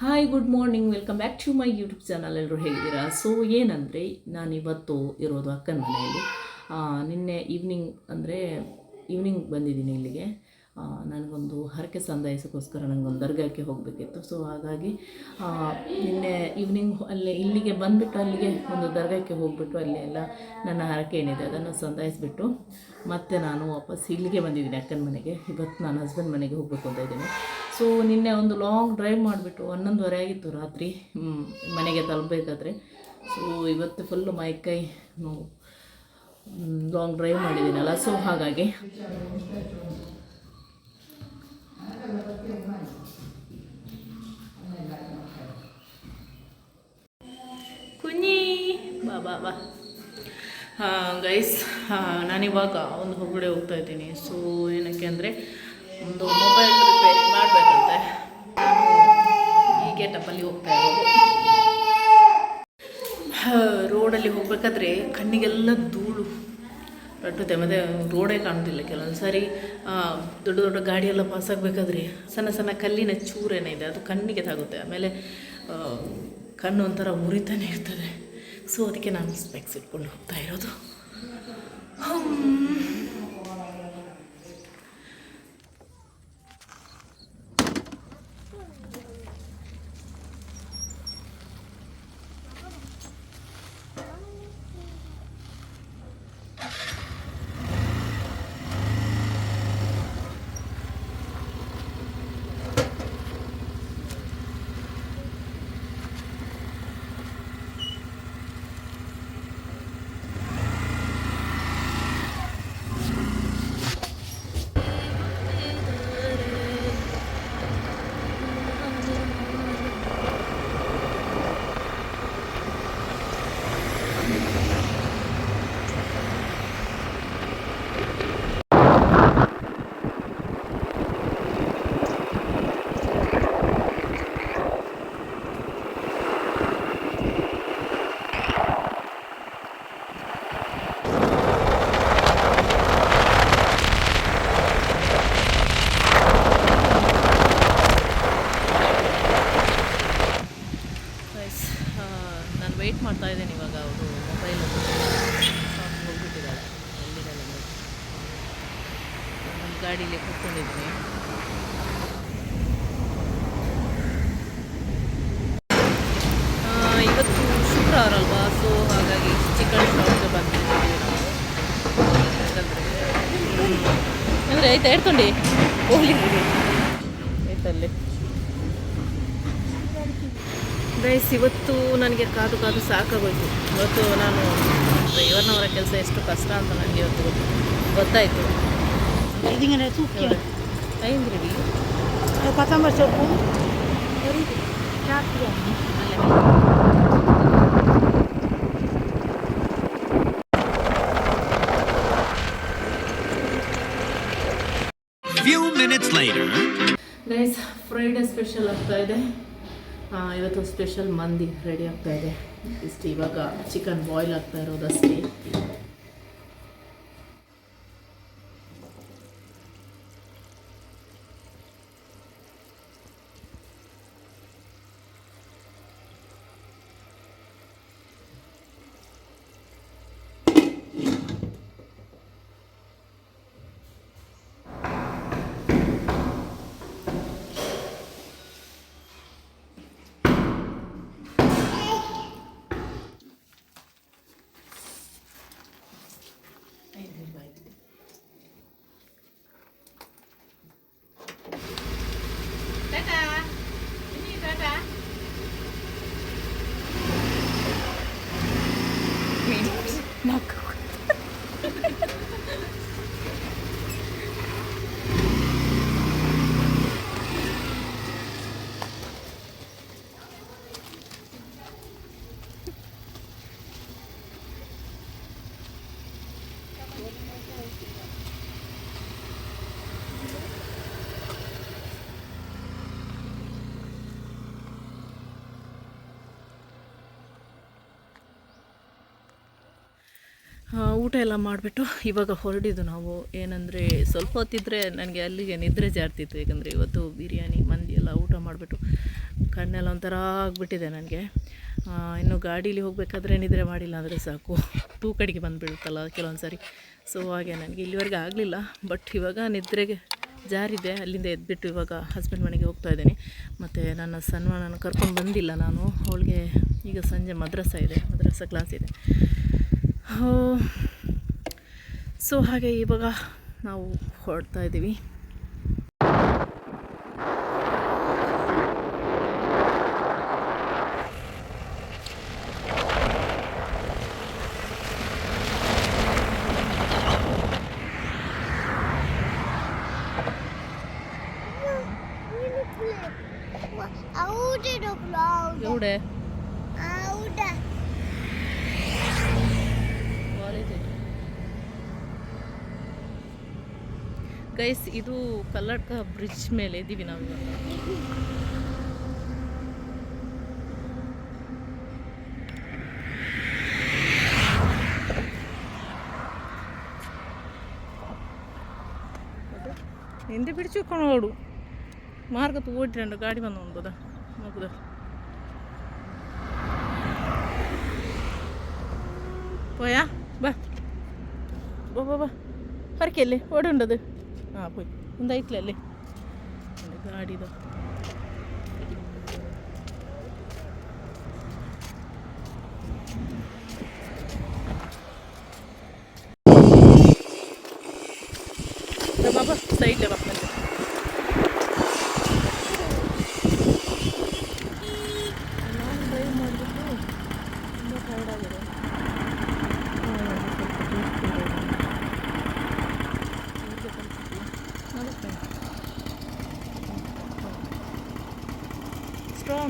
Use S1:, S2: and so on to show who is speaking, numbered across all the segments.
S1: Hi good morning welcome back to my YouTube channel ಎಲ್ಲರೂ ಹೇಳಿದ್ದೀರಾ so ಏನಂದರೆ, ನಾನಿವತ್ತು ಇರೋದು ಅಕ್ಕನ ಮನೆಯಲ್ಲಿ. ನಿನ್ನೆ ಈವ್ನಿಂಗ್ ಅಂದರೆ ಈವ್ನಿಂಗ್ ಬಂದಿದ್ದೀನಿ ಇಲ್ಲಿಗೆ. ನನಗೊಂದು ಹರಕೆ ಸಂದಾಯಿಸೋಕ್ಕೋಸ್ಕರ ನನಗೊಂದು ದರ್ಗಾಕ್ಕೆ ಹೋಗಬೇಕಿತ್ತು. ಸೊ ಹಾಗಾಗಿ ನಿನ್ನೆ ಈವ್ನಿಂಗ್ ಅಲ್ಲೇ ಇಲ್ಲಿಗೆ ಬಂದುಬಿಟ್ಟು ಅಲ್ಲಿಗೆ ಒಂದು ದರ್ಗಾಕ್ಕೆ ಹೋಗ್ಬಿಟ್ಟು ಅಲ್ಲಿ ಎಲ್ಲ ನನ್ನ ಹರಕೆ ಏನಿದೆ ಅದನ್ನು ಸಂದಾಯಿಸಿಬಿಟ್ಟು ಮತ್ತೆ ನಾನು ವಾಪಸ್ ಇಲ್ಲಿಗೆ ಬಂದಿದ್ದೀನಿ ಅಕ್ಕನ ಮನೆಗೆ. ಇವತ್ತು ನಾನು ಹಸ್ಬೆಂಡ್ ಮನೆಗೆ ಹೋಗಬೇಕು ಅಂತ ಇದ್ದೀನಿ. ಸೊ ನಿನ್ನೆ ಒಂದು ಲಾಂಗ್ ಡ್ರೈವ್ ಮಾಡಿಬಿಟ್ಟು ಹನ್ನೊಂದುವರೆ ಆಗಿತ್ತು ರಾತ್ರಿ. ಮನೆಗೆ ತಲುಪಬೇಕಾದ್ರೆ. ಸೊ ಇವತ್ತು ಫುಲ್ಲು ಮೈಕೈ ನೋವು. ಲಾಂಗ್ ಡ್ರೈವ್ ಮಾಡಿದ್ದೀನಲ್ಲ ಸೊ ಹಾಗಾಗಿ. ಕುನಿ ಬಾ ಬಾ ಬಾ. ಹಾಂ ಗೈಸ್ ನಾನಿವಾಗ ಒಂದು ಹೊರಗಡೆ ಹೋಗ್ತಾ ಇದ್ದೀನಿ. ಸೊ ಏನಕ್ಕೆ ಅಂದರೆ, ಒಂದು ಮೊಬೈಲ್ ಹೋಗ್ಬೇಕಾದ್ರೆ ಕಣ್ಣಿಗೆಲ್ಲ ಧೂಳು. ರಟ್ಟುತ್ತೆ ಮತ್ತು ರೋಡೇ ಕಾಣುತ್ತಿಲ್ಲ ಕೆಲವೊಂದು ಸಾರಿ ದೊಡ್ಡ ದೊಡ್ಡ ಗಾಡಿಯೆಲ್ಲ ಪಾಸ್ ಆಗಬೇಕಾದ್ರೆ ಸಣ್ಣ ಸಣ್ಣ ಕಲ್ಲಿನ ಚೂರೇನಿದೆ ಅದು ಕಣ್ಣಿಗೆ ತಾಗುತ್ತೆ. ಆಮೇಲೆ ಕಣ್ಣು ಒಂಥರ ಉರಿತಾನೆ ಇರ್ತದೆ. ಸೊ ಅದಕ್ಕೆ ನಾನು ಸ್ಪೆಕ್ಸ್ ಇಟ್ಕೊಂಡು ಹೋಗ್ತಾ ಇರೋದು ಹಮ್. ಗೈಸ್ ನಾನು ವೆಯ್ಟ್ ಮಾಡ್ತಾ ಇದ್ದೇನೆ ಇವಾಗ ಅವರು ಮೊಬೈಲ್ ಹೋಗ್ಬಿಟ್ಟಿದ್ದಾಳೆ ಎಲ್ಲಿದ್ದಾಳೆ ನೋಡಿ ನಾನು ಗಾಡೀಲಿ ಕೂತ್ಕೊಂಡಿದ್ದೀನಿ ಆ, ಇವತ್ತು ಶುಕ್ರವಾರ ಅಲ್ವಾ? ಸೊ ಹಾಗಾಗಿ ಚಿಕನ್ ಶಾಪ್ಗೆ ಬಂದಿದ್ದೀವಿ ಅಂದರೆ ಆಯ್ತಾ ಹೇಳ್ಕೊಂಡು ಹೋಗ್ಲಿ. ಆಯ್ತಲ್ಲಿ. ಗೈಸ್ ಇವತ್ತು ನನಗೆ ಕಾದು ಕಾದು ಸಾಕಾಗೋಯ್ತು. ಇವತ್ತು ನಾನು ಡ್ರೈವರ್ನವರ ಕೆಲಸ ಎಷ್ಟು ಕಷ್ಟ ಅಂತ ನನಗೆ ಇವತ್ತು ಗೊತ್ತು ಗೊತ್ತಾಯಿತು.
S2: ఇది ఇంకా
S1: చూపి అయింది
S2: కొత్తమర చెప్పు
S3: Few minutes later.
S1: Guys Friday special ಆಗ್ತಾ ಇದೆ ಇವತ್ತು ಸ್ಪೆಷಲ್ ಮಂದಿ ರೆಡಿ ಆಗ್ತಾ ಇದೆ ಇಷ್ಟು ಇವಾಗ ಚಿಕನ್ ಬಾಯ್ಲ್ ಆಗ್ತಾ ಇರೋದಷ್ಟೇ ಊಟ ಎಲ್ಲ ಮಾಡಿಬಿಟ್ಟು ಇವಾಗ ಹೊರಡಿದ್ದು ನಾವು. ಏನಂದರೆ ಸ್ವಲ್ಪ ಹೊತ್ತಿದ್ರೆ ನನಗೆ ಅಲ್ಲಿಗೆ ನಿದ್ರೆ ಜಾರ್ತಿತ್ತು. ಯಾಕಂದರೆ ಇವತ್ತು ಬಿರಿಯಾನಿ, ಮಂದಿ ಎಲ್ಲ ಊಟ ಮಾಡಿಬಿಟ್ಟು ಕಣ್ಣೆಲ್ಲ ಒಂಥರ ಆಗಿಬಿಟ್ಟಿದೆ ನನಗೆ. ಇನ್ನು ಗಾಡೀಲಿ ಹೋಗಬೇಕಾದ್ರೆ ನಿದ್ರೆ ಮಾಡಿಲ್ಲ ಅಂದರೆ ಸಾಕು. ತೂಕಡಿಗೆ ಬಂದುಬಿಡುತ್ತಲ್ಲ ಕೆಲವೊಂದು ಸಾರಿ ಸೊ ಹಾಗೆ ನನಗೆ ಇಲ್ಲಿವರೆಗೆ ಆಗಲಿಲ್ಲ. ಬಟ್ ಇವಾಗ ನಿದ್ರೆಗೆ ಜಾರಿದೆ. ಅಲ್ಲಿಂದ ಎದ್ಬಿಟ್ಟು ಇವಾಗ ಹಸ್ಬೆಂಡ್ ಮನೆಗೆ ಹೋಗ್ತಾ ಇದ್ದೀನಿ. ಮತ್ತು ನನ್ನ ಸನ್ಮಾನನ ಕರ್ಕೊಂಡು ಬಂದಿಲ್ಲ ನಾನು. ಅವಳಿಗೆ ಈಗ ಸಂಜೆ ಮದ್ರಸ ಇದೆ. ಮದ್ರಸ ಕ್ಲಾಸ್ ಇದೆ. ಸೊ ಹಾಗೆ ಇವಾಗ ನಾವು ಹೊರಡ್ತಾ ಇದ್ದೀವಿ.
S3: blauw.
S1: ಎವಡೆ
S3: Oude.
S1: ಗೈಸ್ ಇದು ಕಲ್ಲಡ್ಕ ಬ್ರಿಡ್ಜ್ ಮೇಲೆ ಇದ್ದೀವಿ ನಾವು ಇವಾಗ ಹಿಂದೆ ಬಿಡಿಸಿಕೊಂಡು ಓಡು ಮಾರ್ಗ ಓಡಿರಂಡು ಗಾಡಿ ಬಂದು ಉಂಟದ ಮುಗ್ದ പോയാ ബാ ബാ ബാ ബാ ಹೊರಕೆಲ್ಲಿ ಓಡುಂಡದು ಹಾಂ പോയി എന്തായിട്ടില്ലല്ലേ ಗಾಡಿದು ಬಾಬಾ ಸೈಡ್ಲೆ ಬಾ ಬಂದೆ ನಾನು ಡ್ರೈವ್ ಮಾಡಿಬಿಟ್ಟು ತುಂಬ ಟೈರ್ಡ್ ಆಗಿದೆ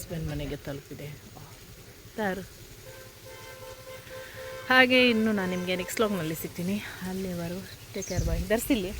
S1: ಹಸ್ಬೆಂಡ್ ಮನೆಗೆ ತಲುಪಿದೆ. ತಾರು ಹಾಗೆ ಇನ್ನು ನಾನು ನಿಮಗೆ ನೆಕ್ಸ್ಟ್ ಲಾಗ್ನಲ್ಲಿ ಸಿಗ್ತೀನಿ. ಅಲ್ಲಿವರೆಗೂ ಟೇಕ್ ಕೇರ್ ಬಾಯ್ ಧರಿಸಿಲ್ಲಿ